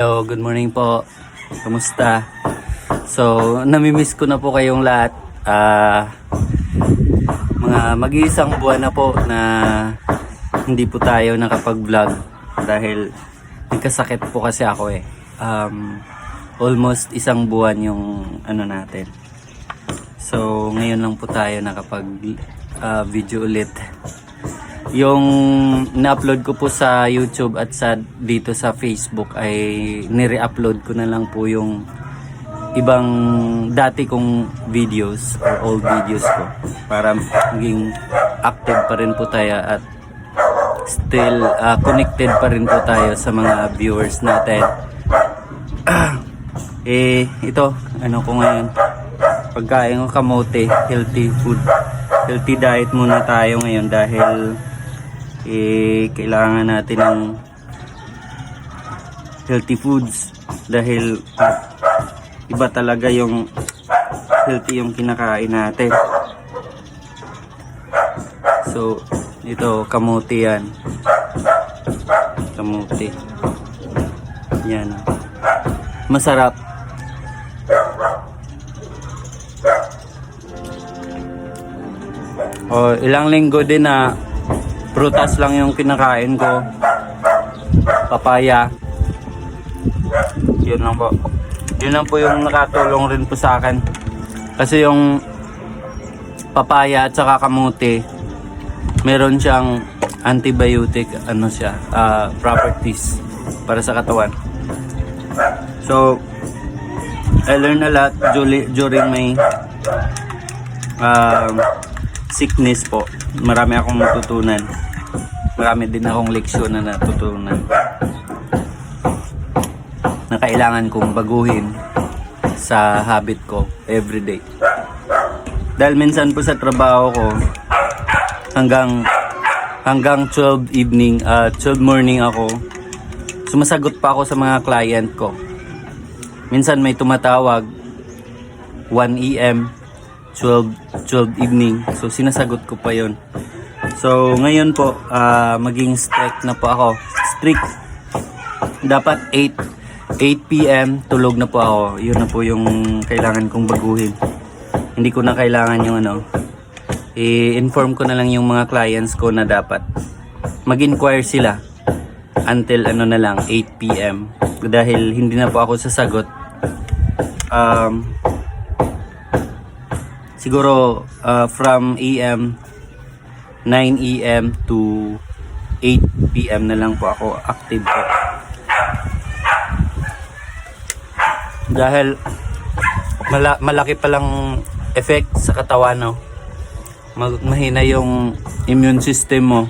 Hello, good morning po. Kumusta? So, namimiss ko na po kayong lahat. Ah, mga mag-iisang buwan na po na hindi po tayo nakapag-vlog dahil nagkasakit po kasi ako eh. Um, almost isang buwan yung ano natin. So, ngayon lang po tayo nakapag ah, video ulit. Yung na-upload ko po sa YouTube at sa dito sa Facebook ay nire-upload ko na lang po yung ibang dati kong videos or old videos ko para maging active pa rin po tayo at still ah, connected pa rin po tayo sa mga viewers natin. eh, ito, ano ko ngayon, pagkain ko kamote, healthy food. Healthy diet muna tayo ngayon dahil eh, kailangan natin ng healthy foods dahil iba talaga yung healthy yung kinakain natin. So, ito, kamuti yan. Kamuti. Yan. Masarap. O, ilang linggo din na prutas lang yung kinakain ko. Papaya. Yun lang po. Yun lang po yung nakatulong rin po sa akin. Kasi yung papaya at saka kamuti, meron siyang antibiotic ano siya, ah, properties para sa katawan. So, I learned a lot during, my um, sickness po. Marami akong natutunan. Marami din akong leksyon na natutunan. Na kailangan kong baguhin sa habit ko everyday. Dahil minsan po sa trabaho ko hanggang hanggang 12 evening, ah 12 morning ako. Sumasagot pa ako sa mga client ko. Minsan may tumatawag 1 AM 12, 12 evening. So, sinasagot ko pa yon So, ngayon po, ah, maging strict na po ako. Strict. Dapat 8, 8 p.m. tulog na po ako. Yun na po yung kailangan kong baguhin. Hindi ko na kailangan yung ano. I-inform ko na lang yung mga clients ko na dapat mag-inquire sila until ano na lang 8 p.m. Dahil hindi na po ako sasagot. Um, siguro uh, from AM 9 AM to 8 PM na lang po ako active po. Dahil mala- malaki palang effect sa katawan no. Mag- mahina yung immune system mo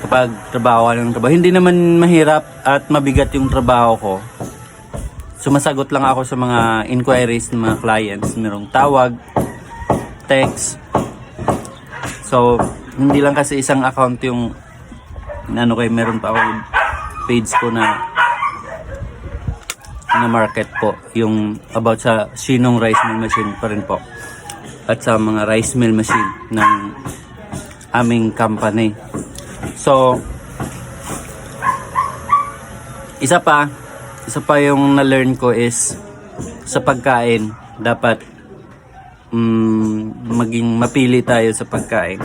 kapag trabaho ka ng trabaho. Hindi naman mahirap at mabigat yung trabaho ko sumasagot lang ako sa mga inquiries ng mga clients. Merong tawag, text. So, hindi lang kasi isang account yung ano kay meron pa ako page ko na na market po yung about sa Shinong rice mill machine pa rin po at sa mga rice mill machine ng aming company so isa pa isa pa yung na-learn ko is sa pagkain dapat mm, maging mapili tayo sa pagkain.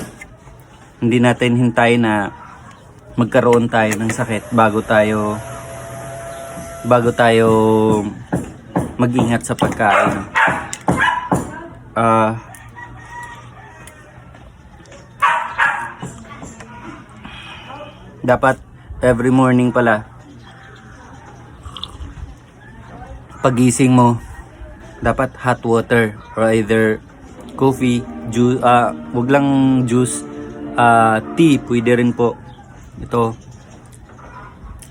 Hindi natin hintay na magkaroon tayo ng sakit bago tayo bago tayo mag-ingat sa pagkain. Ah dapat every morning pala pagising mo, dapat hot water or either coffee, juice, ah, wag lang juice, ah, tea, pwede rin po. Ito,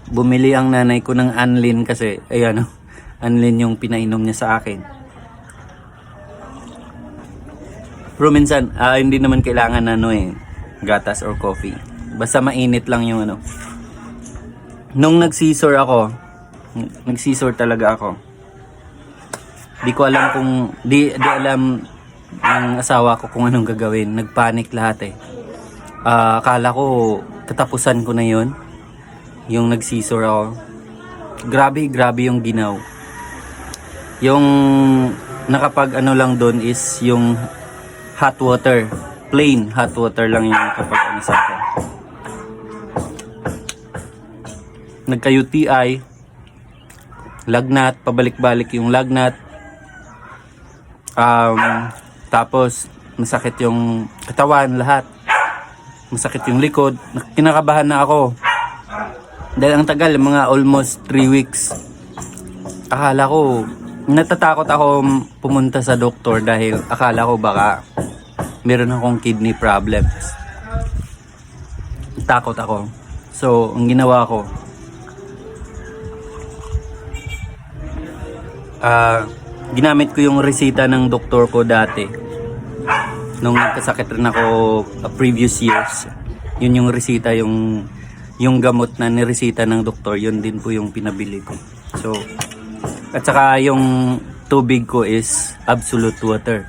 bumili ang nanay ko ng Anlin kasi, ayan, oh, Anlin yung pinainom niya sa akin. Pero minsan, ah, hindi naman kailangan ano eh, gatas or coffee. Basta mainit lang yung ano. Nung nag-scissor ako, nag-scissor talaga ako. Di ko alam kung di di alam ng asawa ko kung anong gagawin. Nagpanic lahat eh. Ah, akala ko katapusan ko na 'yon. Yung nagsisor ako. grabe, grabe yung ginaw. Yung nakapag ano lang doon is yung hot water. Plain hot water lang yung kapag ano sa akin. Nagka-UTI, lagnat, pabalik-balik yung lagnat. Um, tapos, masakit yung katawan, lahat. Masakit yung likod. Kinakabahan na ako. Dahil ang tagal, mga almost 3 weeks. Akala ko, natatakot ako pumunta sa doktor dahil akala ko baka meron akong kidney problems. Takot ako. So, ang ginawa ko, ah, ginamit ko yung resita ng doktor ko dati. Nung nagkasakit rin ako uh, previous years. Yun yung resita, yung yung gamot na niresita ng doktor, yun din po yung pinabili ko. So, at saka yung tubig ko is absolute water.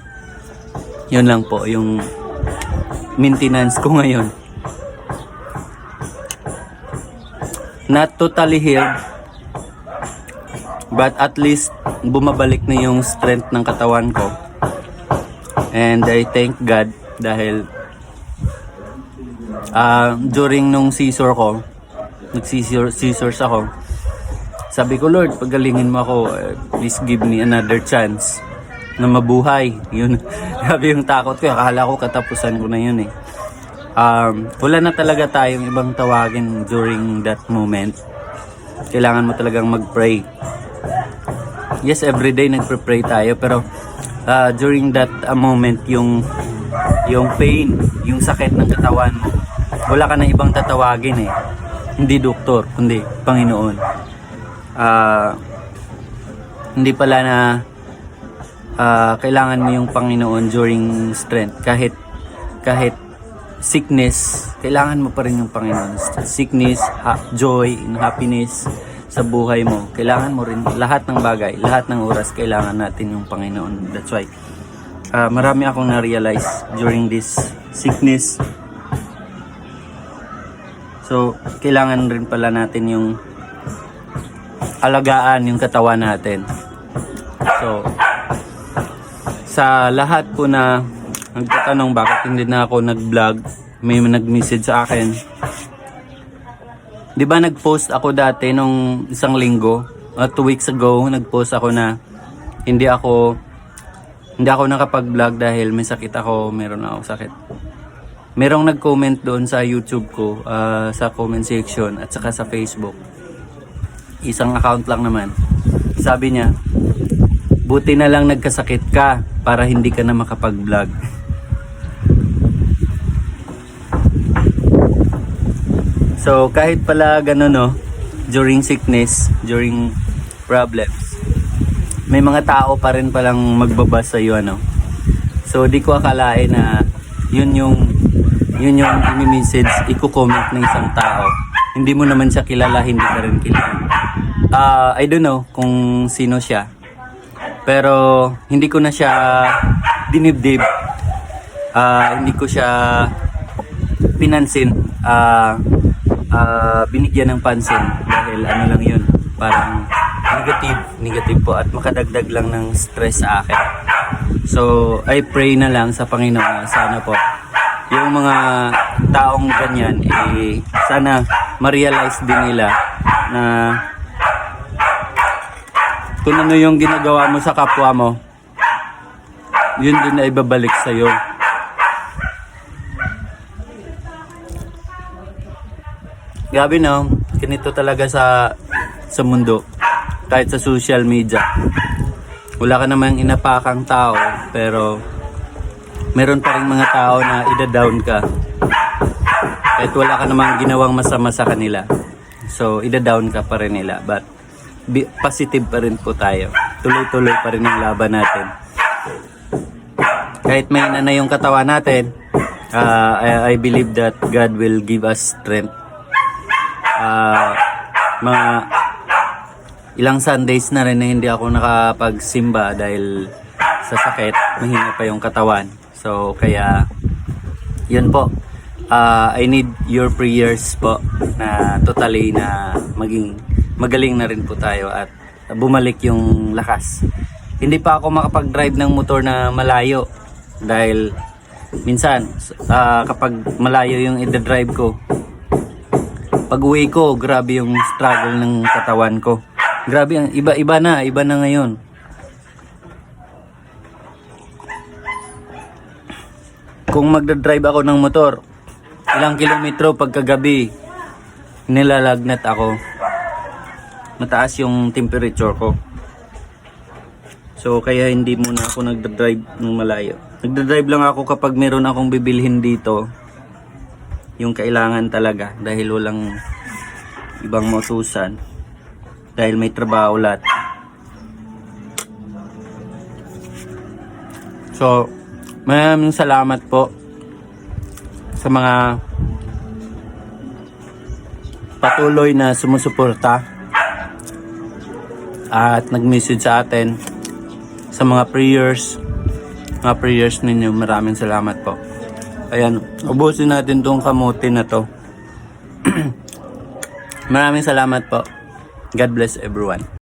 Yun lang po, yung maintenance ko ngayon. Not totally healed, but at least bumabalik na yung strength ng katawan ko. And I thank God dahil ah during nung seizure ko, nag-seizure seizures ako, sabi ko, Lord, pagalingin mo ako. eh, Please give me another chance na mabuhay. Yun. Grabe yung takot ko. Akala ko katapusan ko na yun eh. Um, wala na talaga tayong ibang tawagin during that moment. Kailangan mo talagang mag-pray. Yes, everyday nagpe-pray tayo. Pero ah, during that ah, moment, yung yung pain, yung sakit ng katawan mo, wala ka na ibang tatawagin eh. Hindi doktor, kundi Panginoon ah hindi pala na ah, kailangan mo yung Panginoon during strength kahit kahit sickness kailangan mo pa rin yung Panginoon sickness ha- joy and happiness sa buhay mo kailangan mo rin lahat ng bagay lahat ng oras kailangan natin yung Panginoon that's why ah, marami akong na-realize during this sickness so kailangan rin pala natin yung alagaan yung katawan natin. So, sa lahat po na nagtatanong bakit hindi na ako nag-vlog, may nag-message sa akin. Di ba nag-post ako dati nung isang linggo, uh, two weeks ago, nag-post ako na hindi ako hindi ako nakapag-vlog dahil may sakit ako, meron ako sakit. Merong nag-comment doon sa YouTube ko, ah, sa comment section at saka sa Facebook isang account lang naman. Sabi niya, buti na lang nagkasakit ka para hindi ka na makapag-vlog. So kahit pala gano'n no, during sickness, during problems, may mga tao pa rin palang magbabas sa iyo ano. So di ko akalain na yun yung yun yung i-message, i-comment ng isang tao. Hindi mo naman siya kilala, hindi ka rin kilala. Ah, I don't know kung sino siya. Pero hindi ko na siya dinibdib. Ah, hindi ko siya pinansin. Ah, ah, binigyan ng pansin dahil ano lang 'yun, parang negative, negative po at makadagdag lang ng stress sa akin. So, I pray na lang sa Panginoon na sana po yung mga taong ganyan eh sana ma-realize din nila na kung ano yung ginagawa mo sa kapwa mo, yun din na ibabalik sa'yo. Grabe no, ganito talaga sa sa mundo. Kahit sa social media. Wala ka namang inapakang tao, pero meron pa rin mga tao na ida-down ka. Kahit wala ka namang ginawang masama sa kanila. So, ida-down ka pa rin nila. But, bi- positive pa rin po tayo. Tuloy-tuloy pa rin ang laban natin. Kahit may na yung katawan natin, uh, I, I believe that God will give us strength. Uh, mga ilang Sundays na rin na hindi ako nakapagsimba dahil sa sakit, mahina pa yung katawan. So, kaya, yun po. Uh, I need your prayers po na totally na maging magaling na rin po tayo at bumalik yung lakas. Hindi pa ako makapag-drive ng motor na malayo dahil minsan ah, kapag malayo yung i-drive ko, pag uwi ko, grabe yung struggle ng katawan ko. Grabe, iba-iba na, iba na ngayon. Kung magdadrive ako ng motor, ilang kilometro pagkagabi, nilalagnat ako. Mataas yung temperature ko. So kaya hindi muna ako nagdadrive ng malayo. Nagdadrive lang ako kapag meron akong bibilhin dito. Yung kailangan talaga dahil walang ibang mautusan. Dahil may trabaho lahat. So, maraming salamat po sa mga patuloy na sumusuporta at nag-message sa atin sa mga prayers mga prayers ninyo maraming salamat po ayan ubusin natin tong kamote na to. Maraming salamat po. God bless everyone